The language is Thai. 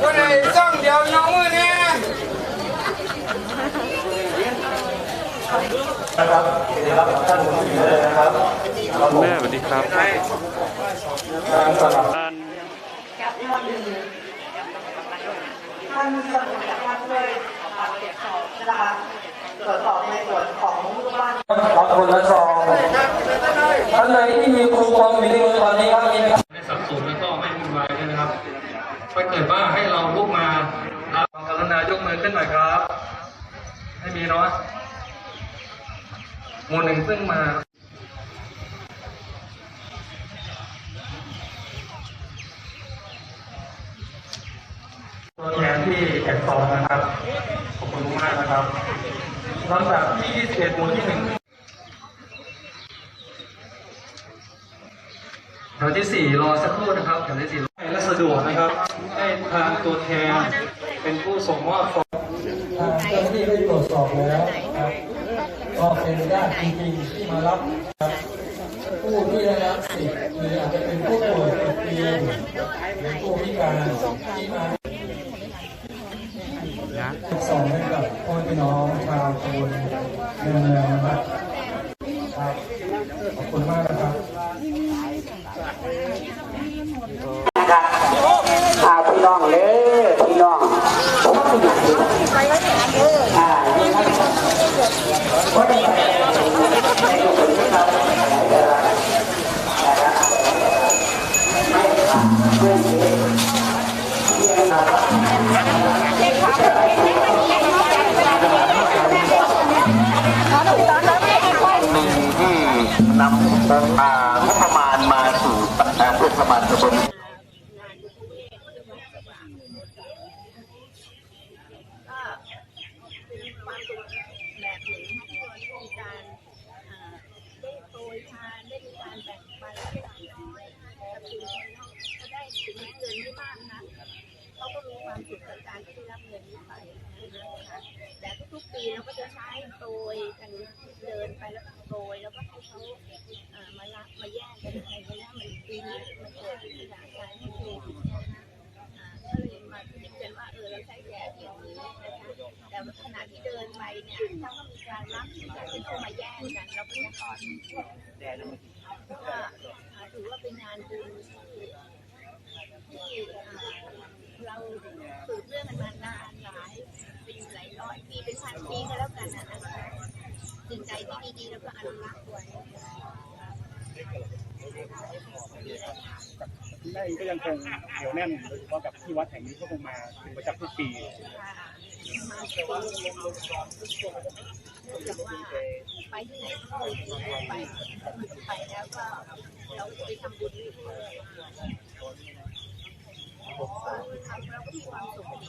คนไหนซ่องเดียวยกมือเนี่ยนะครับได้รับท่านผู้ช่วยนะครับคุณแม่สวัสดีครับทางสนับท่านท่านสมุทรท่านช่วยตรวจสอบนะคะตรวจสอบในส่วนของลูกบ้านรับคนละซองท่านใดที่มีคูปองอยู่ในมือตอนนี้ครับ เกิดว่าให้เราลุกมาครับกรุณายกมือขึ้นหน่อยครับให้มีเนาะหมู่หนึ่งเพิ่งมาตัวแทนที่แอบซองนะครับ ขอบคุณมากนะครับลำดับที่21หมู่ที่หนึ่ง ถวที่สี่รอสักครู่นะครับแถวที่สี่และสะดวกนะครับ ให้ทางตัวแทนเป็นผู้ส่งมอบฟอร์มทางเจ้าหน้าที่ได้ตรวจสอบแล้วครับก็เป็นญาติจริงๆที่มารับครับผู้ที่ได้รับสิทธิ์คืออาจจะเป็นผู้ป่วยติดเตียงหรือผู้พิการที่มาส่งให้กับพ่อพี่น้องชาวตำบลเมืองนะครับขอบคุณมากนะครับ อาพี่น้องเลยพี่น้องผมก็อยากดูอ่านี่ครับว่าได้ไปในกลุ่มที่เราไม่ไม่เยอะที่เราหนึ่งที่นำอ่างบประมาณมาสู่เทศบาลตำบล ความสุขแบบหนึ่งที่เราได้มีการอ่าได้โปรยทานได้มีการแบ่งปันเล็กน้อยกับชุมชนเนาะเขาได้ถึงแม้เงินไม่มากนะเขาก็มีความสุขกับการที่ได้รับเงินนี้ไปนะคะแต่ทุกๆปีเราก็จะใช้โปร ยกันเดินไปแล้วก็โรยแล้วก็ให้เขาอ่ามารับมาแยกกันอะไรกันนะมันปีนี้มันเกิดขยายการให้โชว์เนี่ยนะอ่าก็เลยมาคิดกันว่าเออเราใช้แจกอย่างนี้นะคะแต่ขณะที่เดินไปเนี่ยถ้าก็มีการรับแต่ที่ต้องมาแย่งกันเราก็จะสอนเพราะว่ถือว่าเป็นงานบุญที่เราสืบเรื่องกันมานานหลายเป็นหลายร้อยปีเป็นพันปีก็แล้วกันนะคะ จิตใจที่ดีๆแล้วก็อนุรักษ์ไว้ที่นั่ก็ยังคงเหนียวแน่นโดยเฉพาะกับที่วัดแห่งนี้ก็คงมาถึงประจำทุกปีไปที่ไหก็ไปไปแล้วก็เราไปทำบุญเรื่อยๆทำแล้วก็มีความสุขดี